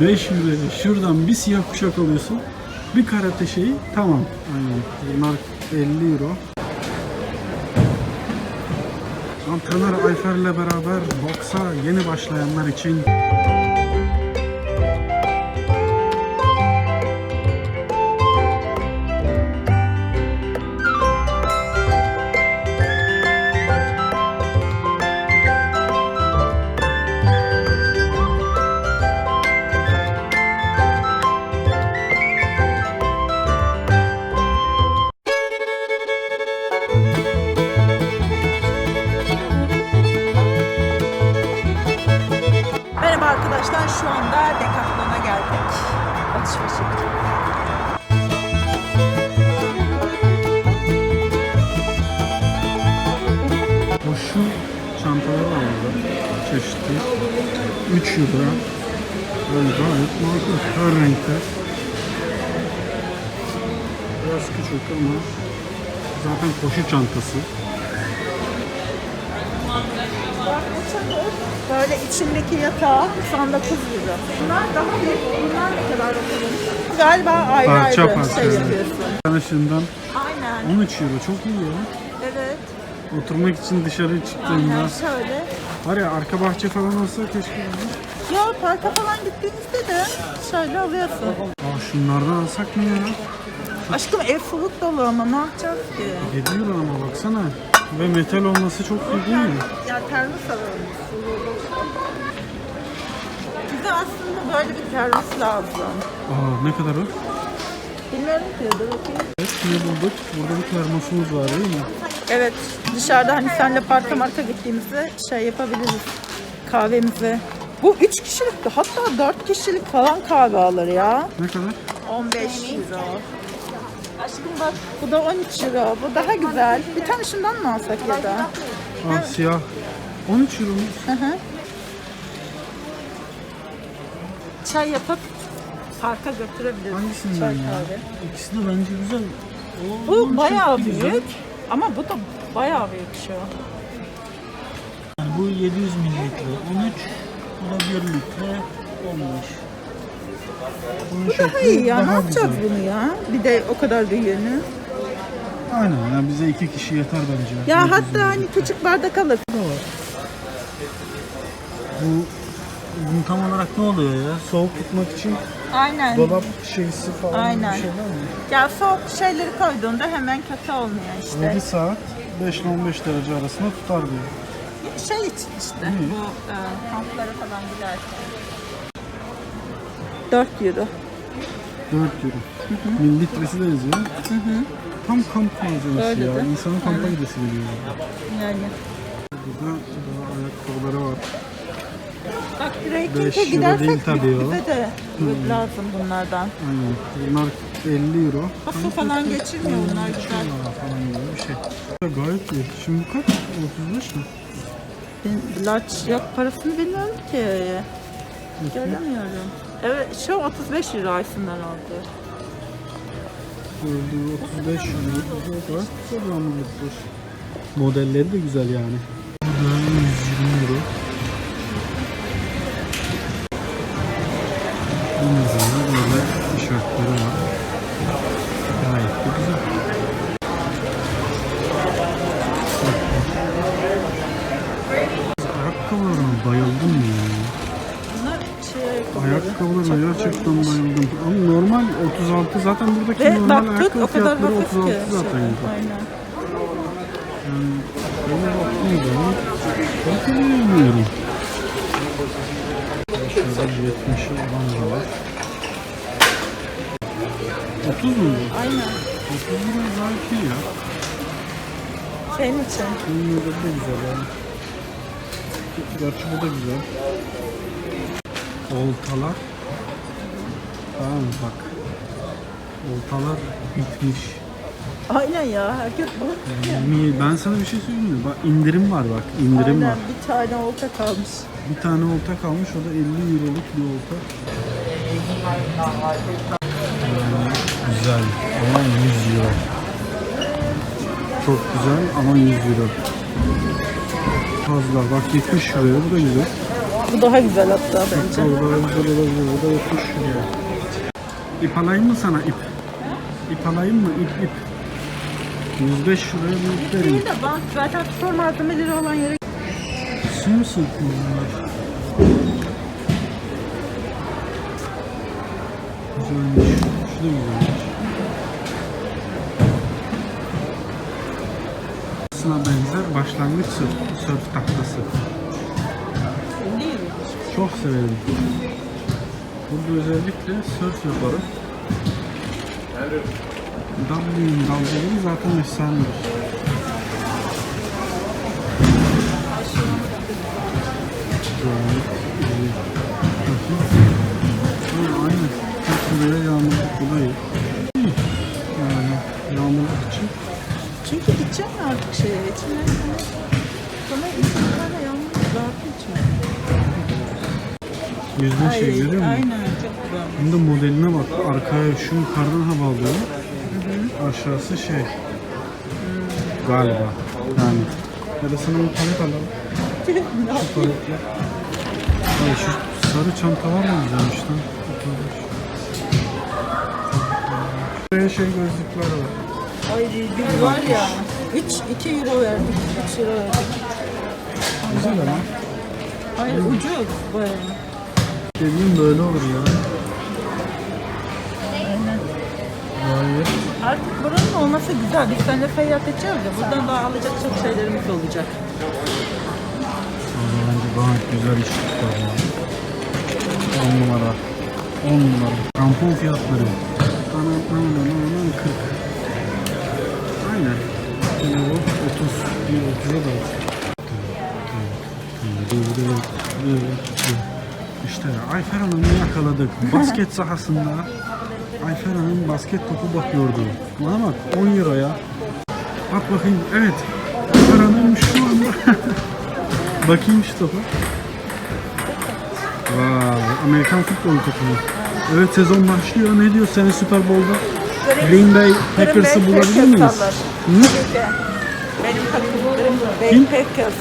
5 liraya şuradan bir siyah kuşak alıyorsun. Bir karate şeyi tamam. Aynen. Bunlar 50 euro. Antrenör Ayfer'le beraber boksa yeni başlayanlar için 3 euro. Böyle gayet makul. Her renkte. Biraz küçük ama zaten koşu çantası. Bak bu çadır, böyle içindeki yatağı 99 lira. Bunlar daha büyük, bunlar ne kadar bakalım? Galiba ayrı Parça ayrı parça. şey yapıyorsun. Tanışından Aynen, 13 euro çok iyi ya. evet. Oturmak için dışarı çıktığında Aynen şöyle. var ya arka bahçe falan olsa keşke. Ya parka falan gittiğimizde de şöyle alıyorsun. Aa şunlardan alsak mı ya? Aşkım ev suluk dolu ama ne yapacağız ki? 7 euro ama baksana. Ve metal olması çok iyi değil mi? Ya termos alalım. Bize aslında böyle bir termos lazım. Aa ne kadar o? Bilmiyorum ki dur bakayım. Evet ne bulduk? Burada bir termosumuz var değil mi? Evet dışarıda hani senle parka marka gittiğimizde şey yapabiliriz. Kahvemizi. Bu 3 kişilik hatta 4 kişilik falan kahve alır ya. Ne kadar? 15 euro. Aşkım bak bu da 13 euro. Bu daha güzel. Bir tane şundan mı alsak ya da? Aa siyah. 13 euro mu? Hı hı. Çay yapıp parka götürebiliriz. Hangisinden Çay ya? kahve. İkisi de bence güzel. Oo, Bu çok bayağı güzel. büyük. Ama bu da bayağı büyük şu. Yani bu 700 mililitre 13, bu da 1 litre 15. Bunun Bu daha şekli iyi ya. Ne daha yapacağız güzel. bunu ya? Bir de o kadar büyüğünü. Aynen yani bize iki kişi yeter bence. Ya 700 hatta hani küçük bardak alır. Bu bunun tam olarak ne oluyor ya? Soğuk tutmak için Aynen. dolap şeysi falan Aynen. bir şeyler mi? Ya soğuk şeyleri koyduğunda hemen kötü olmuyor işte. 7 saat 5 ile 15 derece arasında tutar diyor. Şey için işte İyi. bu e, kamplara falan giderken. 4 euro. 4 euro. Mililitresi de yazıyor. Tam kamp malzemesi Öyle ya. de. İnsanın kampa gidesi geliyor. Yani. Burada daha ayakkabıları var. Bak euro gidersek değil tabii o. bize de lazım bunlardan. Aynen. Bunlar 50 euro. Kafa falan geçirmiyor bunlar güzel. Aa, falan gibi bir şey. Gayet iyi. Şimdi kaç? 35 mi? Ben large yok parasını bilmiyorum ki. Göremiyorum. Evet şu 35 euro Aysun'dan aldı. Gördüğü 35 euro. Modelleri de güzel yani. Bu da 120 euro. Bunun ayakkabıları. Ayakkabılarına gerçekten bayıldım. Ama normal 36 zaten buradaki Ve normal baktık ayakkabı o kadar fiyatları hafif 36 ki. zaten. Şey, aynen. Yani ona baktığım zaman bakıyorum. Şurada 70 olan da var. 30 mu? bu? Aynen. 30 lira iyi ya. Senin için. Bunun de güzel yani. Gerçi bu da güzel. Oltalar. Tamam bak. Oltalar bitmiş. Aynen ya herkes. Yani ben sana bir şey söyleyeyim mi? Bak indirim var bak. indirim Aynen var. bir tane olta kalmış. Bir tane olta kalmış. O da 50 euroluk bir olta. Güzel ama 100 euro. Çok güzel ama 100 euro. Fazla. Bak 70 euroya bu da güzel. Bu daha güzel hatta bence. O daha güzel olabilir. O da 70 lira. İp alayım mı sana ip? İp alayım mı? İp ip. 105 liraya bir ip vereyim. Değil de bak zaten spor malzemeleri olan yere Swimsuit mu bunlar? Güzelmiş. Şu da güzelmiş. Aslına benzer başlangıç sörf, sörf tahtası. Çok severim. Burada özellikle sörf yaparım. Dublin dalgaları zaten efsanedir. Aynen. Çok buraya yağmurluk bulayı. Yani yağmurluk için Çünkü gideceğim ya artık şeye. İçine sana insanlarla yalnız rahatı içme. Yüzme şey görüyor musun? Aynen çok güzel. Bunda modeline bak. Arkaya şu yukarıdan hava alıyor. Aşağısı şey. Galiba. Yani. Ya da sana bir palet alalım. Şu paletle. Ay şu sarı çantalar mı güzelmiş lan? Buraya şey gözlükler var. Ay biz var ya 3 2 euro verdik. 3 euro verdik. Güzel ama. Hayır ucuz bayağı. Dediğim böyle olur ya. Gayet. Artık buranın olması güzel. Biz seninle seyahat edeceğiz ya. Buradan daha alacak çok şeylerimiz olacak. Bence gayet güzel iş var ya. 10 numara. 10 numara. Tampon fiyatları. Ana, ana, ana, ana, 40. Aynen. Yine bu 30. Bir 30'a da. İşte Ayfer Hanım'ı yakaladık. Basket sahasında Ayfer Hanım basket topu bakıyordu. Bana bak 10 euroya. Bak bakayım. Evet. Ayfer Hanım şu anda Bakayım şu topa. Vay, Amerikan futbol topu mu? Evet sezon başlıyor. Ne diyor seni Super Bowl'da? Green Bay Packers'ı bulabilir miyiz? Hı? Benim takımım Green Bay? Packers.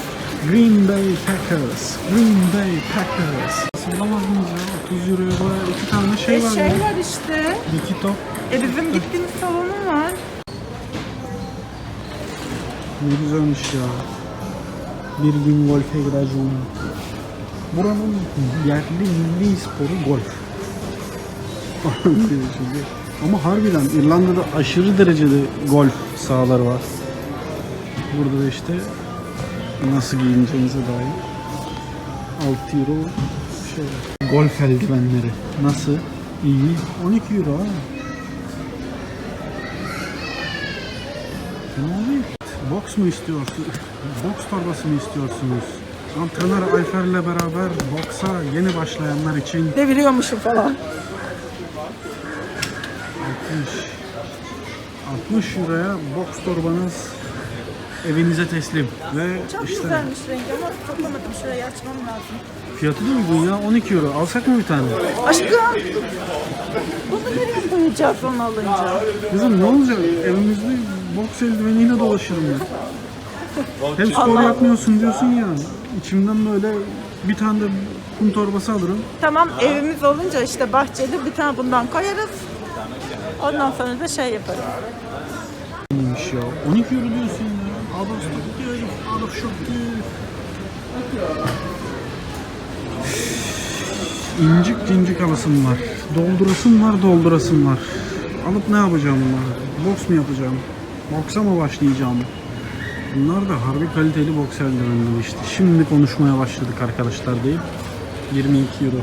Green Bay Packers. Green Bay Packers. Mıyız ya? 30 euroya böyle iki tane şey E var şey ya. var işte. İki top. E bizim gittiğimiz salonun var. Ne güzelmiş ya. Bir gün golfe gideceğim. Buranın yerli milli sporu golf. Ama harbiden İrlanda'da aşırı derecede golf sahaları var. Burada da işte nasıl giyineceğinize dair 6 euro var. Golf eldivenleri. Nasıl? İyi. 12 euro. Fena değil. Boks mu istiyorsunuz? Boks torbası mı istiyorsunuz? Antrenör Ayfer'le beraber boksa yeni başlayanlar için Deviriyormuşum falan. 60 60 euroya boks torbanız evinize teslim ve Çok işte güzelmiş rengi ama toplamadım. Şurayı açmam lazım. Fiyatı da uygun ya 12 euro alsak mı bir tane? Aşkım. Bunu nereye koyacağız onu alınca? Kızım ne olacak evimizde boks eldiveniyle dolaşırım ya. Hem spor yapmıyorsun diyorsun ya içimden böyle bir tane de kum torbası alırım. Tamam evimiz olunca işte bahçede bir tane bundan koyarız. Ondan sonra da şey yaparız. Neymiş ya? 12 euro diyorsun ya. Of stock diyor of shop diyor İncik cincik alasım var. Doldurasım var, doldurasım var. Alıp ne yapacağım bunları? Boks mu yapacağım? Boksa mı başlayacağım? Bunlar da harbi kaliteli boks eldivenleri işte. Şimdi konuşmaya başladık arkadaşlar değil. 22 euro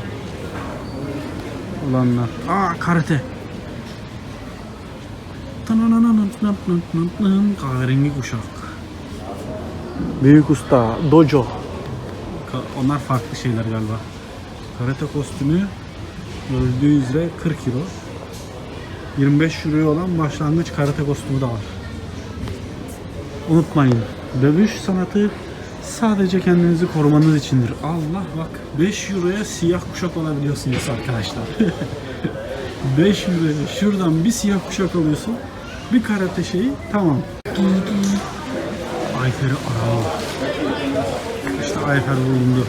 olanlar. Aa karate. Kahverengi kuşak. Büyük usta, dojo. Onlar farklı şeyler galiba. Karate kostümü görüldüğü üzere 40 euro. 25 euroya olan başlangıç karate kostümü de var. Unutmayın, dövüş sanatı sadece kendinizi korumanız içindir. Allah bak 5 euroya siyah kuşak olabiliyorsunuz arkadaşlar. 5 euroya şuradan bir siyah kuşak alıyorsun. Bir karate şeyi tamam. Ayfer'i ara. Ayfer bulundu.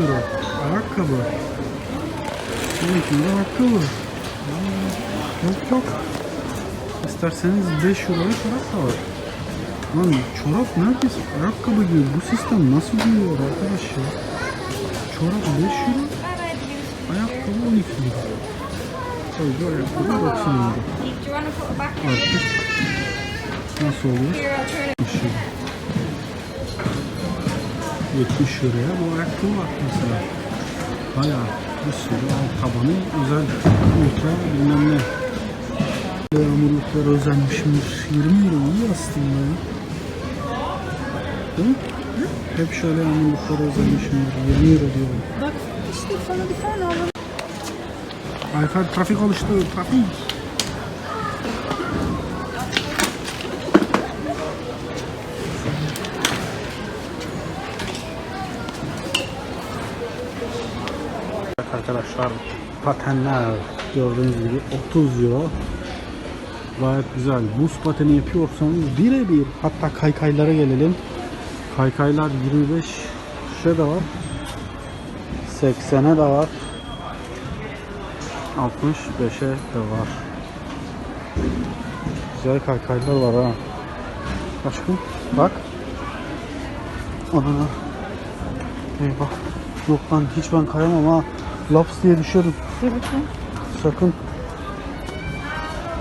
euro. Ayakkabı. 12 euro ayakkabı. Yok yok. İsterseniz 5 euroya çorap da var. Lan çorap neredeyse ayakkabı gibi. Bu sistem nasıl giyiyor arkadaş ya? Çorap 5 euro. Ayakkabı 12 euro. Tabii ayakkabı 90 euro. Artık nasıl it. 70 euro. 70 euroya bu ayakkabı var mesela. Bayağı bir sürü alt tabanı özel ultra bilmem ne. Yağmurluklara özenmişimdir. 20 euro iyi aslında ya. Değil mi? Hep şöyle yağmurluklara özenmişimdir. 20 euro diyorum. Bak işte sana bir tane alalım. Ayfer trafik oluştu. Trafik. Arkadaşlar patenler gördüğünüz gibi 30 euro gayet güzel buz pateni yapıyorsanız birebir hatta kaykaylara gelelim kaykaylar 25 şey de var 80'e de var 65'e de var. Güzel kaykaylar var ha. Aşkım bak. Anana. Eyvah. Yok lan hiç ben kayamam ha. Laps diye düşerim. Sakın.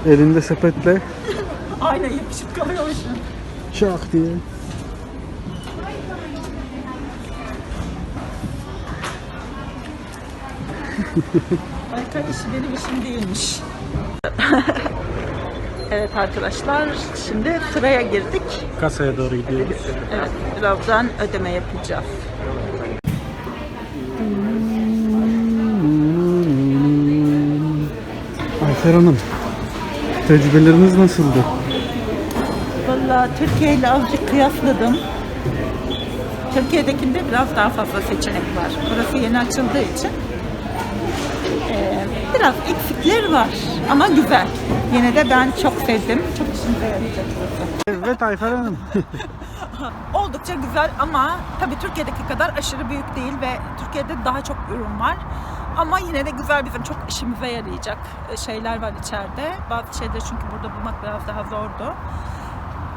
Elinde sepetle Aynen yapışıp kalıyormuşum. şak diye. Aykan işi benim işim değilmiş. evet arkadaşlar şimdi sıraya girdik. Kasaya doğru gidiyoruz. Evet birazdan ödeme yapacağız. Ayfer Hanım. Tecrübeleriniz nasıldı? Valla Türkiye ile azıcık kıyasladım. Türkiye'dekinde biraz daha fazla seçenek var. Burası yeni açıldığı için eee, biraz eksikler var ama güzel. Yine de ben çok sevdim. Çok işimize yarayacak burası. Evet Ayfer Hanım. Oldukça güzel ama tabii Türkiye'deki kadar aşırı büyük değil ve Türkiye'de daha çok ürün var. Ama yine de güzel bizim çok işimize yarayacak e, şeyler var içeride. Bazı şeyleri çünkü burada bulmak biraz daha zordu.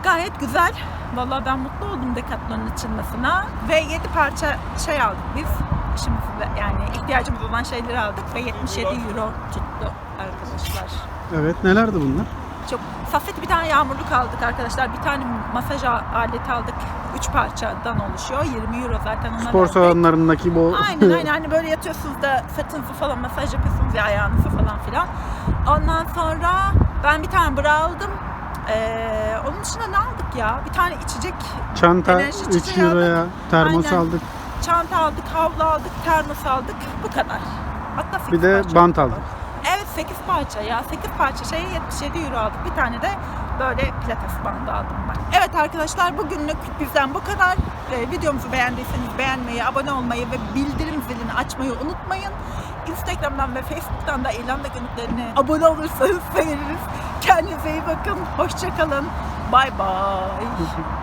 Gayet güzel. Vallahi ben mutlu oldum Decathlon'un açılmasına. Ve 7 parça şey aldık biz. İşimize yani ihtiyacımız olan şeyleri aldık ve 77 euro tuttu arkadaşlar. Evet nelerdi bunlar? Çok safet bir tane yağmurluk aldık arkadaşlar. Bir tane masaj aleti aldık. Üç parçadan oluşuyor. 20 euro zaten onlar. Spor salonlarındaki bu Aynen aynen hani böyle yatıyorsunuz da sırtınızı falan masaj yapıyorsunuz ya ayağınızı falan filan. Ondan sonra ben bir tane bra aldım. Ee, onun dışında ne aldık ya? Bir tane içecek, çanta enerji 3 içeceği euroya termos Aynen. aldık. çanta aldık, havlu aldık, termos aldık. Bu kadar. Hatta Bir de bant aldık. Evet 8 parça ya. 8 parça şeye 77 euro aldık. Bir tane de böyle pilates bandı aldım ben. Evet arkadaşlar bugünlük bizden bu kadar. Ee, videomuzu beğendiyseniz beğenmeyi, abone olmayı ve bildirim zilini açmayı unutmayın. Instagram'dan ve Facebook'tan da İrlanda günlüklerine abone olursanız seviniriz. Kendinize iyi bakın. Hoşçakalın. Bay bay.